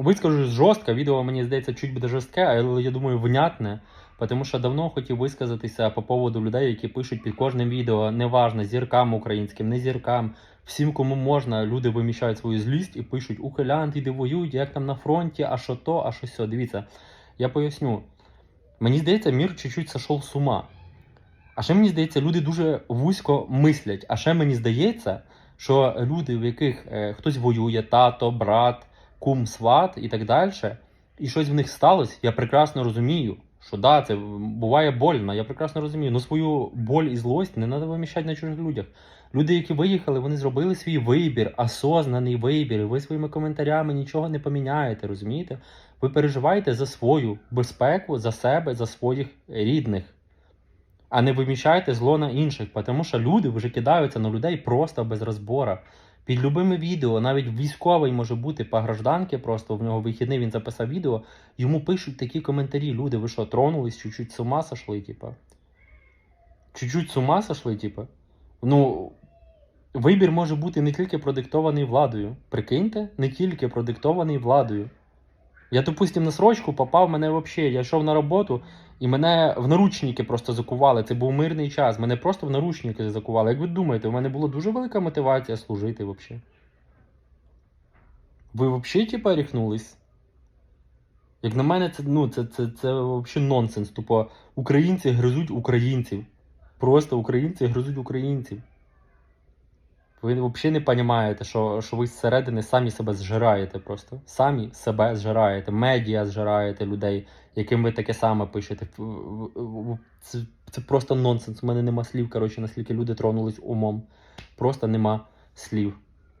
вискажусь жорстко, відео мені здається чуть буде жорстке, але я думаю, внятне. Тому що давно хотів висказатися по поводу людей, які пишуть під кожним відео, неважно, зіркам українським, не зіркам, всім, кому можна, люди виміщають свою злість і пишуть ухилянти, іди воюють, як там на фронті, а що то, а що сьо. Дивіться, я поясню. Мені здається, мір чуть-чуть сошов з ума. А ще мені здається, люди дуже вузько мислять. А ще мені здається, що люди, в яких е, хтось воює, тато, брат, кум, сват і так далі, і щось в них сталося, я прекрасно розумію, що да, це буває больно. Я прекрасно розумію. Ну свою боль і злость не треба виміщати на чужих людях. Люди, які виїхали, вони зробили свій вибір, осознаний вибір. І ви своїми коментарями нічого не поміняєте, розумієте? Ви переживаєте за свою безпеку, за себе, за своїх рідних. А не виміщайте зло на інших, тому що люди вже кидаються на людей просто без розбора. Під любими відео, навіть військовий може бути по гражданки, просто в нього вихідний він записав відео, йому пишуть такі коментарі. Люди, ви що, тронулись, чуть-чуть з ума сошли, типа. Чуть-чуть з ума сошли, типа. Ну, вибір може бути не тільки продиктований владою. Прикиньте, не тільки продиктований владою. Я, допустим, на срочку попав, мене взагалі, я йшов на роботу, і мене в наручники просто закували. Це був мирний час. Мене просто в наручники закували. Як ви думаєте, у мене була дуже велика мотивація служити взагалі. Ви взагалі, типа, ріхнулись? Як на мене, це, ну, це, це, це взагалі нонсенс. Тупо українці гризуть українців. Просто українці гризуть українців. Ви взагалі не розумієте, що, що ви зсередини самі себе зжираєте просто. Самі себе зжираєте. Медіа зжираєте людей, яким ви таке саме пишете. Це, це просто нонсенс. У мене нема слів, коротше, наскільки люди тронулись умом. Просто нема слів.